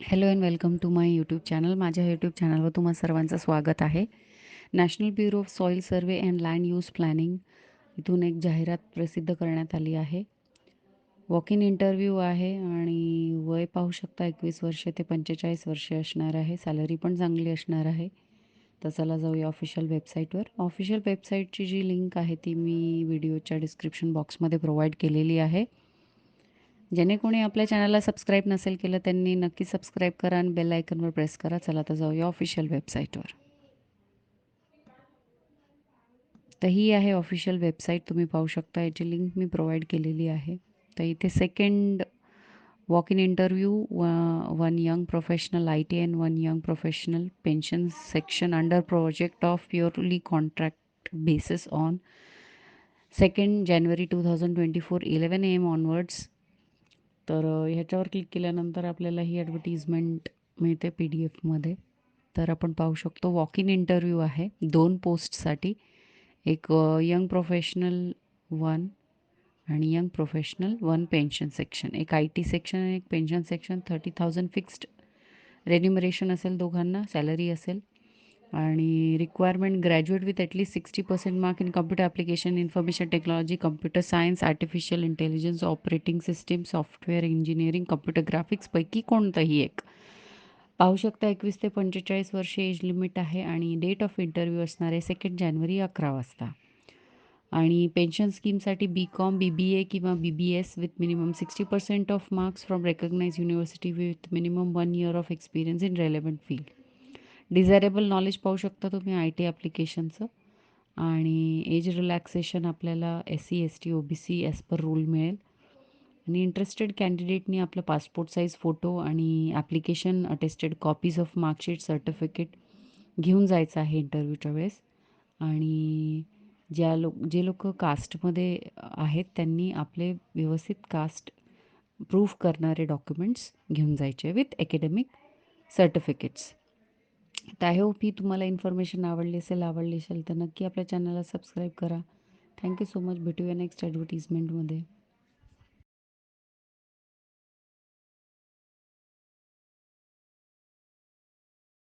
Hello and welcome to my YouTube channel माझ्या YouTube चॅनलवर तुम्हा सर्वांचं स्वागत आहे. National bureau of soil survey and land use planning इथून एक जाहिरात प्रसिद्ध करण्यात आली आहे. वॉक इन इंटरव्ह्यू आहे आणि वय पाहू शकता एकवीस वर्षे ते पंचेचाळीस वर्षे असणार आहे. सॅलरी पण चांगली असणार आहे. तर चला जाऊया ऑफिशियल वेबसाईटवर ऑफिशियल वेबसाईटची जी लिंक आहे ती मी व्हिडिओच्या डिस्क्रिप्शन बॉक्समध्ये प्रोव्हाइड केलेली आहे. ज्याने कोणी आपल्या चॅनलला सबस्क्राईब नसेल केलं त्यांनी नक्की सबस्क्राईब करा आणि बेल आयकनवर प्रेस करा. चला तर जाऊया ऑफिशियल वेबसाईटवर तर ही आहे ऑफिशियल वेबसाईट तुम्ही पाहू शकता याची लिंक मी प्रोव्हाइड केलेली आहे. तर इथे सेकंड वॉक इन इंटरव्ह्यू व one young professional I T and one young professional pension section under project of purely contract basis on second January two thousand twenty four eleven M onwards तर ह्याच्यावर click केल्यानंतर आपल्याला ही advertisement मिळते P D एफमध्ये तर आपण पाहू शकतो वॉक इन इंटरव्ह्यू आहे. दोन पोस्टसाठी एक यंग प्रोफेशनल वन आणि young professional one pension section एक आय टी सेक्शन आणि एक pension section thirty thousand fixed remuneration असेल दोघांना सॅलरी असेल. आणि requirement graduate with at least sixty percent mark in computer application information technology computer science artificial intelligence operating system software engineering computer ग्राफिक्सपैकी कोणतंही एक. पाहू शकता एकवीस ते पंचेचाळीस वर्षे एज लिमिट आहे आणि डेट ऑफ इंटरव्ह्यू असणार आहे सेकंड जानेवारी अकरा वाजता. आणि pension स्कीमसाठी B com B B A किंवा B B S with minimum sixty percent of marks from recognise university with minimum one year of experience in relevant field desirable knowledge पाहू शकता तुम्ही I T ॲप्लिकेशनचं. आणि age relaxation आपल्याला S C S T O B C as per rule मिळेल. आणि interested कॅन्डिडेटनी आपलं पासपोर्ट साईज फोटो आणि application attested copies of marksheet certificate घेऊन जायचं आहे इंटरव्ह्यूच्या वेळेस. आणि ज्या लोक जे लोक कास्टमध्ये आहेत त्यांनी आपले व्यवस्थित कास्ट प्रूफ करणारे डॉक्युमेंट्स घेऊन जायचे विथ अकॅडमिक सर्टिफिकेट्स तर आय होप ही तुम्हाला इन्फॉर्मेशन आवडली असेल आवडली असेल तर नक्की आपल्या चॅनलला सबस्क्राईब करा. थँक्यू सो मच भेटूया नेक्स्ट ॲडव्हर्टिजमेंटमध्ये